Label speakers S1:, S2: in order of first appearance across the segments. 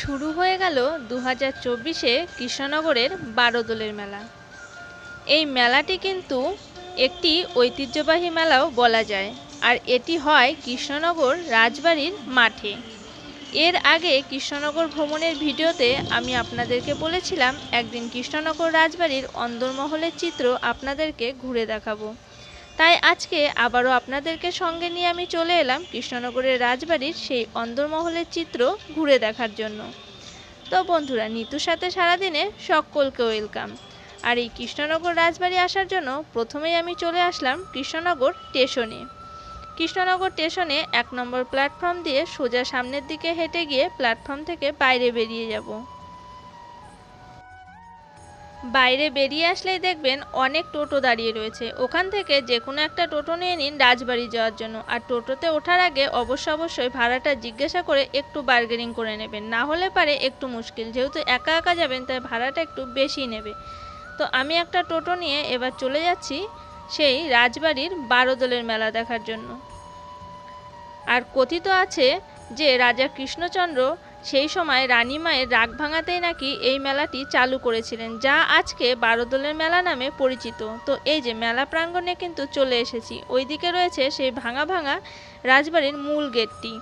S1: শুরু হয়ে গেল দু হাজার চব্বিশে কৃষ্ণনগরের বারোদোলের মেলা। এই মেলাটি কিন্তু একটি ঐতিহ্যবাহী মেলাও বলা যায়, আর এটি হয় কৃষ্ণনগর রাজবাড়ির মাঠে। এর আগে কৃষ্ণনগর ভ্রমণের ভিডিওতে আমি আপনাদেরকে বলেছিলাম, একদিন কৃষ্ণনগর রাজবাড়ির অন্দরমহলের চিত্র আপনাদেরকে ঘুরে দেখাবো। তাই আজকে আবারও আপনাদেরকে সঙ্গে নিয়ে আমি চলে এলাম কৃষ্ণনগরের রাজবাড়ির সেই অন্দরমহলের চিত্র ঘুরে দেখার জন্য। তো বন্ধুরা, নিতুর সাথে সারাদিনে সকলকে ওয়েলকাম। আর এই কৃষ্ণনগর রাজবাড়ি আসার জন্য প্রথমেই আমি চলে আসলাম কৃষ্ণনগর স্টেশনে। কৃষ্ণনগর স্টেশনে এক নম্বর প্ল্যাটফর্ম দিয়ে সোজা সামনের দিকে হেঁটে গিয়ে প্ল্যাটফর্ম থেকে বাইরে বেরিয়ে যাব। বাইরে বেরিয়ে আসলেই দেখবেন অনেক টোটো দাঁড়িয়ে রয়েছে। ওখান থেকে যে কোনো একটা টোটো নিয়ে নিন রাজবাড়ি যাওয়ার জন্য। আর টোটোতে ওঠার আগে অবশ্য অবশ্যই ভাড়াটা জিজ্ঞাসা করে একটু বার্গেনিং করে নেবেন। না হলে পারে একটু মুশকিল। যেহেতু একা একা যাবেন, তাই ভাড়াটা একটু বেশি নেবে। তো আমি একটা টোটো নিয়ে এবার চলে যাচ্ছি সেই রাজবাড়ির বারোদলের মেলা দেখার জন্য। আর কথিত আছে যে রাজা কৃষ্ণচন্দ্র সেই সময় রানীমায়ের রাগ ভাঙাতেই নাকি এই মেলাটি চালু করেছিলেন, যা আজকে বারোদলের মেলা নামে পরিচিত। তো এই যে মেলা প্রাঙ্গণে কিন্তু চলে এসেছি, ওইদিকে রয়েছে সেই ভাঙা ভাঙা রাজবাড়ির মূল গেটটি।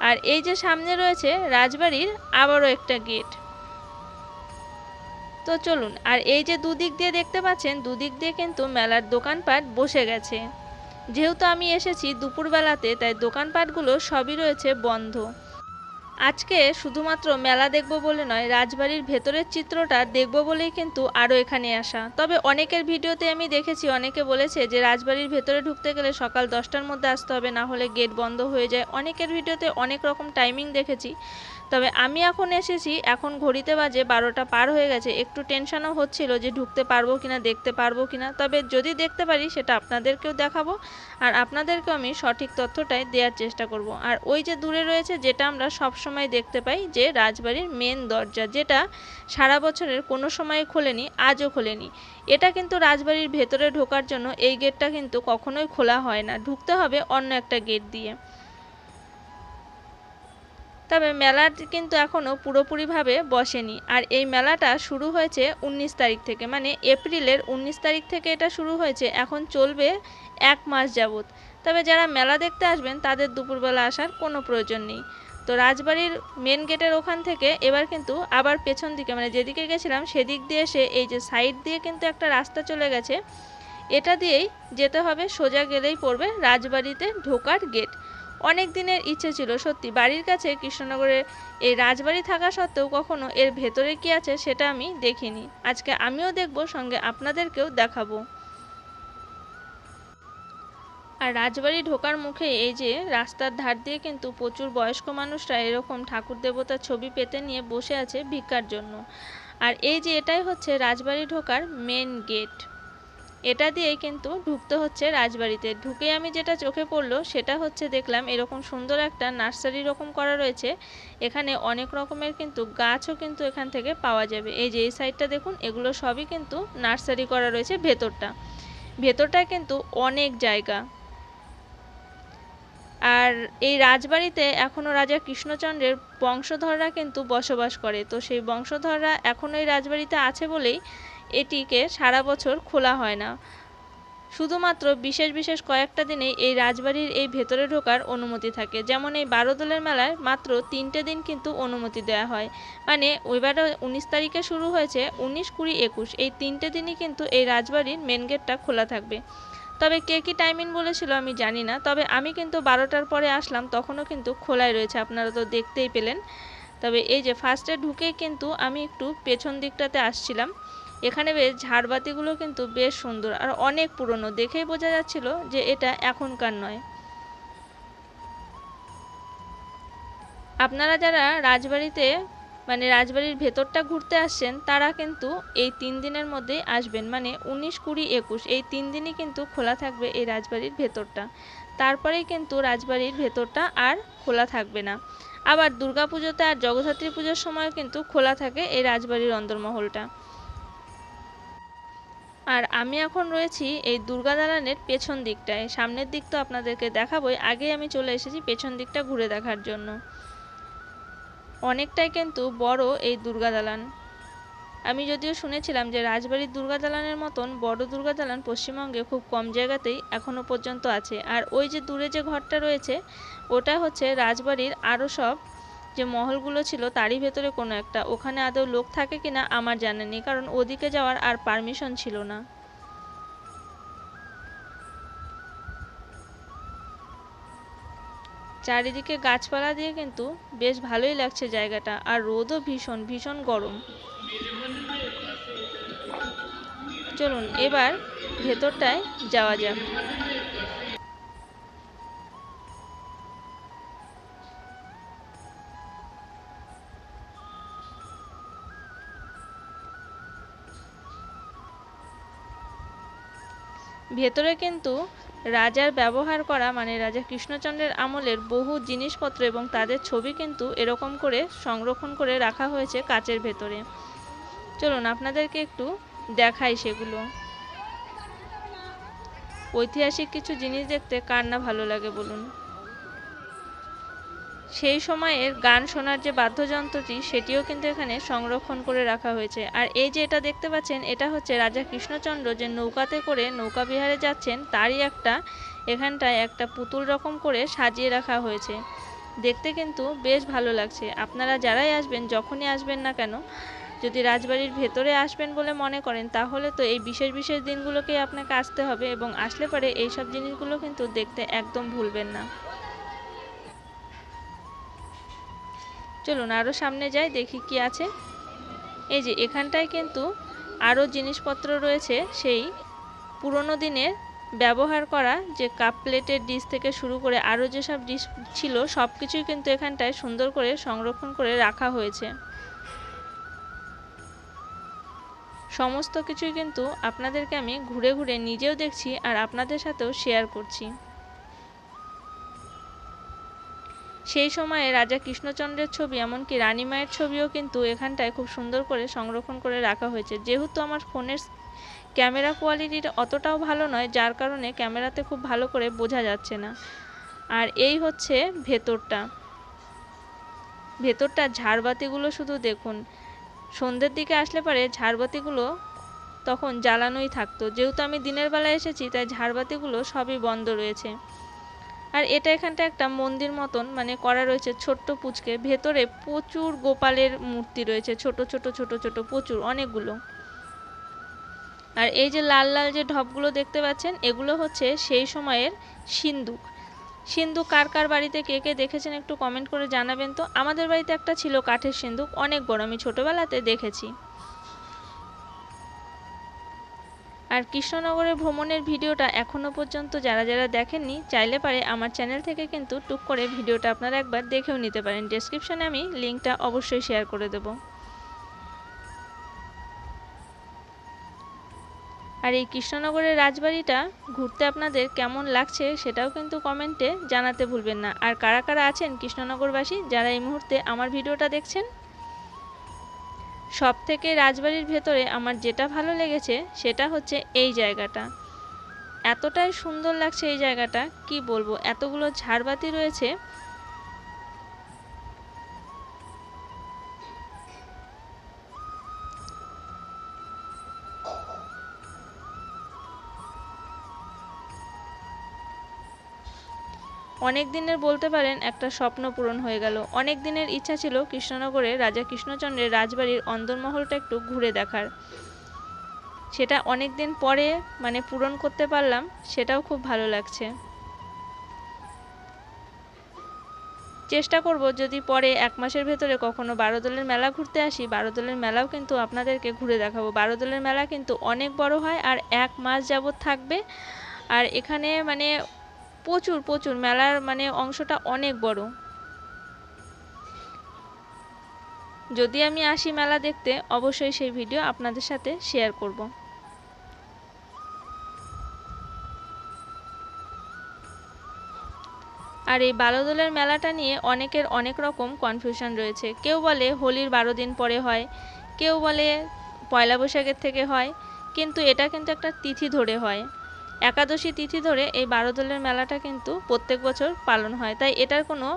S1: আর এই যে সামনে রয়েছে রাজবাড়ির আবারও একটা গেট। তো চলুন, আর এই যে দুদিক দিয়ে দেখতে পাচ্ছেন, দুদিক দিয়ে কিন্তু মেলার দোকানপাট বসে গেছে। যেহেতু আমি এসেছি দুপুরবেলাতে, তাই দোকানপাটগুলো সবই রয়েছে বন্ধ। আজকে শুধুমাত্র মেলা দেখব বলে নয়, রাজবাড়ির ভেতরের চিত্রটা দেখব বলেই কিন্তু আরও এখানে আসা। তবে অনেকের ভিডিওতে আমি দেখেছি, অনেকে বলেছে যে রাজবাড়ির ভেতরে ঢুকতে গেলে সকাল দশটার মধ্যে আসতে হবে, না হলে গেট বন্ধ হয়ে যায়। অনেকের ভিডিওতে অনেক রকম টাইমিং দেখেছি। তবে আমি এখন এসেছি, এখন ঘড়িতে বাজে বারোটা পার হয়ে গেছে, একটু টেনশনও হচ্ছিল যে ঢুকতে পারব কিনা, দেখতে পারব কিনা, তবে যদি দেখতে পারি সেটা আপনাদেরকেও দেখাবো আর আপনাদেরকেও আমি সঠিক তথ্যটাই দেওয়ার চেষ্টা করব। আর ওই যে দূরে রয়েছে যেটা আমরা সব সময় দেখতে পাই যে রাজবাড়ির মেন দরজা, যেটা সারা বছরের কোনো সময় খোলেনি, আজও খোলেনি। এটা কিন্তু রাজবাড়ির ভেতরে ঢোকার জন্য এই গেটটা কিন্তু কখনোই খোলা হয় না, ঢুকতে হবে অন্য একটা গেট দিয়ে। তবে মেলার কিন্তু এখনও পুরোপুরিভাবে বসেনি। আর এই মেলাটা শুরু হয়েছে উনিশ তারিখ থেকে। মানে এপ্রিলের উনিশ তারিখ থেকে এটা শুরু হয়েছে। এখন চলবে এক মাস যাবত তবে যারা মেলা দেখতে আসবেন, তাদের দুপুরবেলা আসার কোনো প্রয়োজন নেই। তো রাজবাড়ির মেন গেটের ওখান থেকে এবার কিন্তু আবার পেছন দিকে মানে যেদিকে গেছিলাম, সেদিক দিয়ে এসে এই যে সাইড দিয়ে কিন্তু একটা রাস্তা চলে গেছে। এটা দিয়েই যেতে হবে, সোজা গেলেই পড়বে রাজবাড়িতে ঢোকার গেট। অনেক দিনের ইচ্ছে ছিল, সত্যি। বাড়ির কাছে কৃষ্ণনগরের এই রাজবাড়ি থাকা সত্ত্বেও কখনো এর ভেতরে কি আছে সেটা আমি দেখিনি। আজকে আমিও দেখব, সঙ্গে আপনাদেরকেও দেখাবো। আর রাজবাড়ি ঢোকার মুখে এই যে রাস্তার ধার দিয়ে কিন্তু প্রচুর বয়স্ক মানুষরা এরকম ঠাকুর দেবতার ছবি পেতে নিয়ে বসে আছে ভিক্ষার জন্য। আর এই যে এটাই হচ্ছে রাজবাড়ি ঢোকার মেন গেট এটা দিয়ে কিন্তু ঢুকতে হচ্ছে রাজবাড়িতে। ঢুকে আমি যেটা চোখে পড়ল, সেটা হচ্ছে দেখলাম এরকম সুন্দর একটা নার্সারি রকম করা রয়েছে। এখানে অনেক রকমের কিন্তু গাছও কিন্তু এখান থেকে পাওয়া যাবে। এই যে এই সাইডটা দেখুন, এগুলো সবই কিন্তু নার্সারি করা রয়েছে ভেতরটা। ভেতরটা কিন্তু অনেক জায়গা। আর এই রাজবাড়িতে এখনও রাজা কৃষ্ণচন্দ্রের বংশধররা কিন্তু বসবাস করে। তো সেই বংশধররা এখনও এই রাজবাড়িতে আছে বলেই এটিকে সারা বছর খোলা হয় না। শুধুমাত্র বিশেষ বিশেষ কয়েকটা দিনেই এই রাজবাড়ির এই ভেতরে ঢোকার অনুমতি থাকে। যেমন এই বারোদলের মেলায় মাত্র তিনটে দিন কিন্তু অনুমতি দেওয়া হয়। মানে ওইবারে উনিশ তারিখে শুরু হয়েছে উনিশ কুড়ি একুশ। এই তিনটে দিনই কিন্তু এই রাজবাড়ির মেন গেটটা খোলা থাকবে। তবে কে কী টাইমিং বলেছিল আমি জানি না। তবে আমি কিন্তু বারোটার পরে আসলাম। তখনও কিন্তু খোলাই রয়েছে। আপনারা তো দেখতেই পেলেন। তবে এই যে ফার্স্টে ঢুকেই কিন্তু আমি একটু পেছন দিকটাতে আসছিলাম। এখানে বেশ ঝাড়বাতিগুলো কিন্তু বেশ সুন্দর আর অনেক পুরনো। দেখেই বোঝা যাচ্ছিল যে এটা এখনকার নয়। আপনারা যারা রাজবাড়িতে মানে রাজবাড়ির ভেতরটা ঘুরতে আসছেন, তারা কিন্তু এই তিন দিনের মধ্যেই আসবেন। মানে উনিশ কুড়ি একুশ, এই তিন দিনই কিন্তু খোলা থাকবে এই রাজবাড়ির ভেতরটা। তারপরেই কিন্তু রাজবাড়ির ভেতরটা আর খোলা থাকবে না। আবার দুর্গাপুজোতে আর জগদ্ধাত্রী পুজোর সময় কিন্তু খোলা থাকে এই রাজবাড়ির অন্দরমহলটা। আর আমি এখন রয়েছি এই দুর্গা দালানের পেছন দিকটায়। সামনের দিক তো আপনাদেরকে দেখাবোই। আগেই আমি চলে এসেছি পেছন দিকটা ঘুরে দেখার জন্য। অনেকটাই কিন্তু বড় এই দুর্গা দালান। আমি যদিও শুনেছিলাম যে রাজবাড়ির দুর্গা দালানের মতন বড় দুর্গা দালান পশ্চিমবঙ্গে খুব কম জায়গাতেই এখনও পর্যন্ত আছে। আর ওই যে দূরে যে ঘরটা রয়েছে, ওটা হচ্ছে রাজবাড়ির আরও সব যে মহলগুলো ছিল তারই ভেতরে কোনো একটা। ওখানে আদৌ লোক থাকে কিনা আমার জানা নেই, কারণ ওদিকে যাওয়ার আর পারমিশন ছিল না। চারিদিকে গাছপালা দিয়ে কিন্তু বেশ ভালোই লাগছে জায়গাটা, আর রোদও ভীষণ ভীষণ গরম। চলুন, এবার ভেতরটায় যাওয়া যাক। ভেতরে কিন্তু রাজার ব্যবহার করা মানে রাজা কৃষ্ণচন্দ্রের আমলের বহু জিনিসপত্র এবং তাদের ছবি কিন্তু এরকম করে সংরক্ষণ করে রাখা হয়েছে কাচের ভেতরে। চলুন, আপনাদেরকে একটু দেখাই সেগুলো। ঐতিহাসিক কিছু জিনিস দেখতে কার না ভালো লাগে বলুন। সেই সময়ের গান শোনার যে বাদ্যযন্ত্রটি, সেটিও কিন্তু এখানে সংরক্ষণ করে রাখা হয়েছে। আর এই যে এটা দেখতে পাচ্ছেন, এটা হচ্ছে রাজা কৃষ্ণচন্দ্র যে নৌকাতে করে নৌকা বিহারে যাচ্ছেন, তারই একটা এখানটায় একটা পুতুল রকম করে সাজিয়ে রাখা হয়েছে। দেখতে কিন্তু বেশ ভালো লাগছে। আপনারা যারাই আসবেন, যখনই আসবেন না কেন, যদি রাজবাড়ির ভেতরে আসবেন বলে মনে করেন, তাহলে তো এই বিশেষ বিশেষ দিনগুলোকেই আপনাকে আসতে হবে এবং আসলে পরে এইসব জিনিসগুলো কিন্তু দেখতে একদম ভুলবেন না। চলুন আরও সামনে যাই, দেখি কি আছে। এই যে, এখানটায় কিন্তু আরও জিনিসপত্র রয়েছে, সেই পুরনো দিনের ব্যবহার করা যে কাপ প্লেটের ডিশ থেকে শুরু করে আরও যেসব ডিশ ছিল সব কিছুই কিন্তু এখানটায় সুন্দর করে সংরক্ষণ করে রাখা হয়েছে। সমস্ত কিছুই কিন্তু আপনাদেরকে আমি ঘুরে ঘুরে নিজেও দেখছি আর আপনাদের সাথেও শেয়ার করছি। সেই সময়ে রাজা কৃষ্ণচন্দ্রের ছবি এমনকি রানী মায়ের ছবিও কিন্তু এখানটায় খুব সুন্দর করে সংরক্ষণ করে রাখা হয়েছে। যেহেতু আমার ফোনের ক্যামেরা কোয়ালিটিটা অতটাও ভালো নয়, যার কারণে ক্যামেরাতে খুব ভালো করে বোঝা যাচ্ছে না। আর এই হচ্ছে ভেতরটা। ভেতরটা ঝাড়বাতিগুলো শুধু দেখুন। সন্ধ্যের দিকে আসলে পরে ঝাড়বাতিগুলো তখন জ্বালানোই থাকতো। যেহেতু আমি দিনের বেলা এসেছি, তাই ঝাড়বাতিগুলো সবই বন্ধ রয়েছে। আর এটা এখানটা একটা মন্দির মতন মানে করা রয়েছে ছোট্ট পুচকে। ভেতরে প্রচুর গোপালের মূর্তি রয়েছে, ছোট ছোট ছোট ছোট প্রচুর, অনেকগুলো। আর এই যে লাল লাল যে ঢপগুলো দেখতে পাচ্ছেন, এগুলো হচ্ছে সেই সময়ের সিন্দুক সিন্দুক কার কার বাড়িতে কে কে দেখেছেন একটু কমেন্ট করে জানাবেন তো? আমাদের বাড়িতে একটা ছিল কাঠের সিন্দুক অনেক বড়, আমি ছোটোবেলাতে দেখেছি। আর কৃষ্ণনগরের ভ্রমণের ভিডিওটা এখনও পর্যন্ত যারা যারা দেখেননি, চাইলে পারে আমার চ্যানেল থেকে কিন্তু টুক করে ভিডিওটা আপনারা একবার দেখেও নিতে পারেন। ডেসক্রিপশানে আমি লিঙ্কটা অবশ্যই শেয়ার করে দেব। আর এই কৃষ্ণনগরের রাজবাড়িটা ঘুরতে আপনাদের কেমন লাগছে সেটাও কিন্তু কমেন্টে জানাতে ভুলবেন না। আর কারা কারা আছেন কৃষ্ণনগরবাসী, যারা এই মুহূর্তে আমার ভিডিওটা দেখছেন সব থেকে রাজবাড়ির ভেতরে আমার যেটা ভালো লেগেছে সেটা হচ্ছে এই জায়গাটা। এতটাই সুন্দর লাগছে এই জায়গাটা, কি বলব? এতগুলো ঝাড়বাতি রয়েছে অনেক দিনের বলতে পারেন একটা স্বপ্ন পূরণ হয়ে গেল। অনেক দিনের ইচ্ছা ছিল কৃষ্ণনগরে রাজা কৃষ্ণচন্দ্রের রাজবাড়ির অন্দরমহলটা একটু ঘুরে দেখার। সেটা অনেক দিন পরে মানে পূরণ করতে পারলাম, সেটাও খুব ভালো লাগছে। চেষ্টা করব যদি পরে এক মাসের ভেতরে কখনো বারোদলের মেলা ঘুরতে আসি বারোদলের মেলাও কিন্তু আপনাদেরকে ঘুরে দেখাবো। বারোদলের মেলা কিন্তু অনেক বড় হয় আর এক মাস যাবৎ থাকবে। আর এখানে মানে প্রচুর প্রচুর। মেলার মানে অংশটা অনেক বড়। যদি আমি আসি মেলা দেখতে, অবশ্যই সেই ভিডিও আপনাদের সাথে শেয়ার করব। আর এই বারোদলের মেলাটা নিয়ে অনেকের অনেক রকম কনফিউশন রয়েছে। কেউ বলে হোলির বারো দিন পরে হয়, কেউ বলে পয়লা বৈশাখের থেকে হয়, কিন্তু এটা কিন্তু একটা তিথি ধরে হয়। একাদশী তিথি ধরে এই বারো দলের মেলাটা কিন্তু প্রত্যেক বছর পালন হয়। তাই এটার কোনো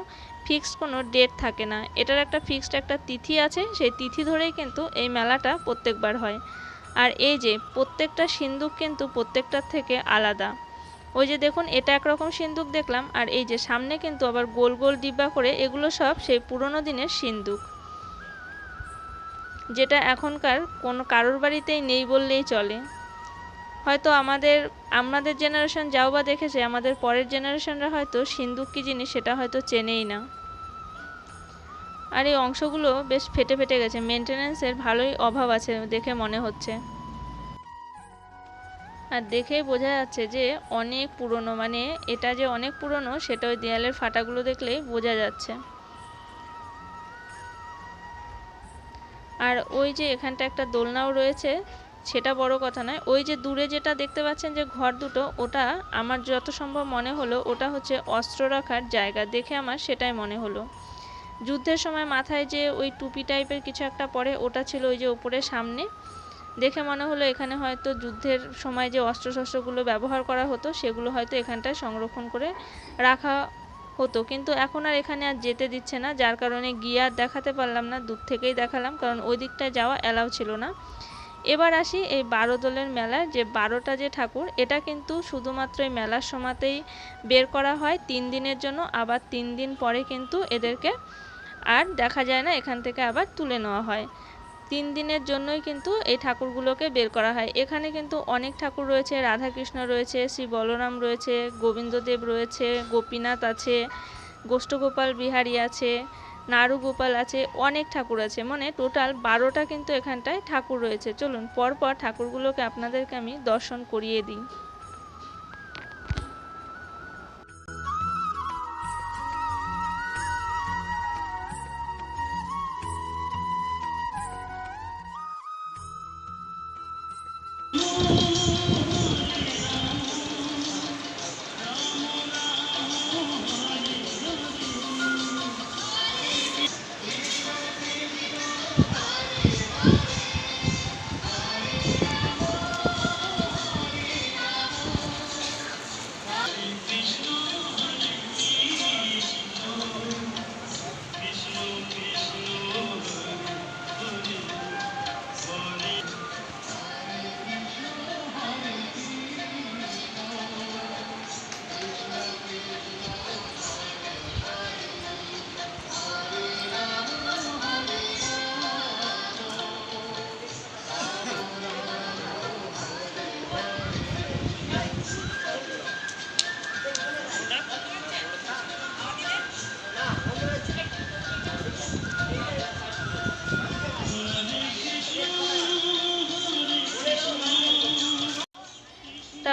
S1: ফিক্সড কোনো ডেট থাকে না। এটার একটা ফিক্সড একটা তিথি আছে, সেই তিথি ধরেই কিন্তু এই মেলাটা প্রত্যেকবার হয়। আর এই যে প্রত্যেকটা সিন্দুক কিন্তু প্রত্যেকটার থেকে আলাদা। ওই যে দেখুন, এটা একরকম সিন্দুক দেখলাম, আর এই যে সামনে কিন্তু আবার গোল গোল ডিব্বা করে এগুলো সব সেই পুরনো দিনের সিন্দুক যেটা এখনকার কোনো কারোর বাড়িতেই নেই বললেই চলে। হয়তো আমাদের আমাদের জেনারেশন যাও বা দেখেছে, আমাদের পরের জেনারেশনরা হয়তো সিন্দুক কী জিনিস সেটা হয়তো চেনেই না। আর এই অংশগুলো বেশ ফেটে ফেটে গেছে মেনটেনেন্সের ভালোই অভাব আছে দেখে মনে হচ্ছে। আর দেখেই বোঝা যাচ্ছে যে অনেক পুরনো মানে এটা যে অনেক পুরনো, সেটা ওই দেয়ালের ফাটাগুলো দেখলেই বোঝা যাচ্ছে। আর ওই যে এখানটা একটা দোলনাও রয়েছে সেটা বড় কথা নয়। ওই যে দূরে যেটা দেখতে পাচ্ছেন যে ঘর দুটো, ওটা আমার যত সম্ভব মনে হলো, ওটা হচ্ছে অস্ত্র রাখার জায়গা। দেখে আমার সেটাই মনে হলো। যুদ্ধের সময় মাথায় যে ওই টুপি টাইপের কিছু একটা পরে, ওটা ছিল ওই যে উপরে সামনে। দেখে মনে হলো এখানে হয়তো যুদ্ধের সময় যে অস্ত্রশস্ত্রগুলো ব্যবহার করা হতো, সেগুলো হয়তো এখানটায় সংরক্ষণ করে রাখা হতো। কিন্তু এখন আর এখানে আর যেতে দিচ্ছে না। যার কারণে গিয়ে আর দেখাতে পারলাম না, দূর থেকেই দেখালাম। কারণ ওই দিকটায় যাওয়া অ্যালাউ ছিল না। এবার আসি এই বারো দলের মেলায়, যে বারোটা যে ঠাকুর, এটা কিন্তু শুধুমাত্র এই মেলার সময়তেই বের করা হয়, তিন দিনের জন্য, আবার তিন দিন পরে কিন্তু এদেরকে আর দেখা যায় না, এখান থেকে আবার তুলে নেওয়া হয়। তিন দিনের জন্যই কিন্তু এই ঠাকুরগুলোকে বের করা হয়। এখানে কিন্তু অনেক ঠাকুর রয়েছে, রাধাকৃষ্ণ রয়েছে, শ্রী বলরাম রয়েছে, গোবিন্দদেব রয়েছে, গোপীনাথ আছে, গোষ্ঠগোপাল বিহারী আছে নাড়ু গোপাল আছে, অনেক ঠাকুর আছে। মানে টোটাল বারোটা কিন্তু এখানটায় ঠাকুর রয়েছে। চলুন, পরপর ঠাকুরগুলোকে আপনাদেরকে আমি দর্শন করিয়ে দিই।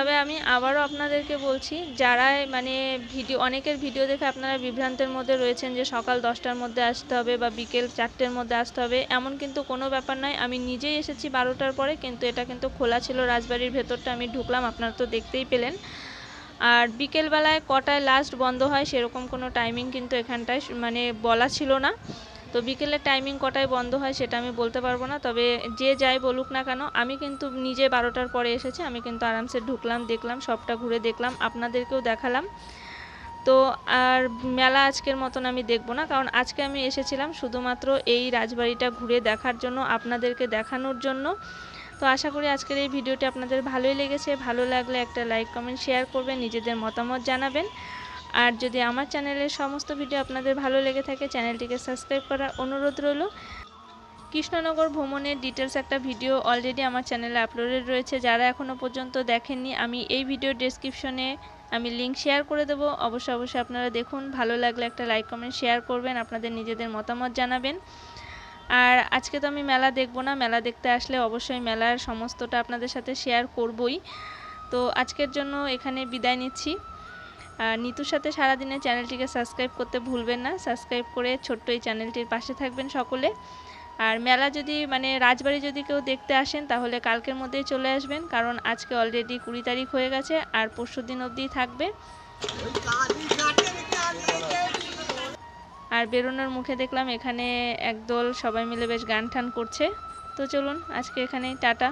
S1: তবে আমি আবারও আপনাদেরকে বলছি যারা মানে ভিডিও, অনেকের ভিডিও দেখে আপনারা বিভ্রান্তের মধ্যে রয়েছেন যে সকাল দশটার মধ্যে আসতে হবে বা বিকেল চারটের মধ্যে আসতে হবে, এমন কিন্তু কোনো ব্যাপার নয়। আমি নিজেই এসেছি বারোটার পরে, কিন্তু এটা কিন্তু খোলা ছিল রাজবাড়ির ভেতরটা, আমি ঢুকলাম, আপনারা তো দেখতেই পেলেন। আর বিকেলবেলায় কটায় লাস্ট বন্ধ হয় সেরকম কোনো টাইমিং কিন্তু এখানটায় মানে বলা ছিল না। তো বিকেলের টাইমিং কটায় বন্ধ হয় সেটা আমি বলতে পারব না। তবে যে যাই বলুক না কেন, আমি কিন্তু নিজে বারোটার পরে এসেছি, আমি কিন্তু আরামসে ঢুকলাম, দেখলাম, সবটা ঘুরে দেখলাম, আপনাদেরকেও দেখালাম। তো আর মেলা আজকের মতন আমি দেখব না, কারণ আজকে আমি এসেছিলাম শুধুমাত্র এই রাজবাড়িটা ঘুরে দেখার জন্য, আপনাদেরকে দেখানোর জন্য। তো আশা করি আজকের এই ভিডিওটি আপনাদের ভালোই লেগেছে। ভালো লাগলে একটা লাইক কমেন্ট শেয়ার করবেন, নিজেদের মতামত জানাবেন। আর যদি আমার চ্যানেলের সমস্ত ভিডিও আপনাদের ভালো লেগে থাকে, চ্যানেলটিকে সাবস্ক্রাইব করার অনুরোধ রইল। কৃষ্ণনগর ভ্রমণের ডিটেলস একটা ভিডিও অলরেডি আমার চ্যানেলে আপলোডেড রয়েছে। যারা এখনও পর্যন্ত দেখেননি, আমি এই ভিডিও ডেসক্রিপশনে আমি লিঙ্ক শেয়ার করে দেবো। অবশ্যই অবশ্যই আপনারা দেখুন। ভালো লাগলে একটা লাইক কমেন্ট শেয়ার করবেন। আপনাদের নিজেদের মতামত জানাবেন। আর আজকে তো আমি মেলা দেখব না। মেলা দেখতে আসলে অবশ্যই মেলার সমস্তটা আপনাদের সাথে শেয়ার করবই। তো আজকের জন্য এখানে বিদায় নিচ্ছি। আর নিতুর সাথে সারাদিনে চ্যানেলটিকে সাবস্ক্রাইব করতে ভুলবেন না। সাবস্ক্রাইব করে ছোট্ট এই চ্যানেলটির পাশে থাকবেন সকলে। আর মেলা যদি মানে রাজবাড়ি যদি কেউ দেখতে আসেন, তাহলে কালকের মধ্যেই চলে আসবেন, কারণ আজকে অলরেডি কুড়ি তারিখ হয়ে গেছে, আর পরশু দিন অবধি থাকবে। আর বেরোনোর মুখে দেখলাম এখানে একদল সবাই মিলে বেশ গান টান করছে। তো চলুন, আজকে এখানেই, টাটা।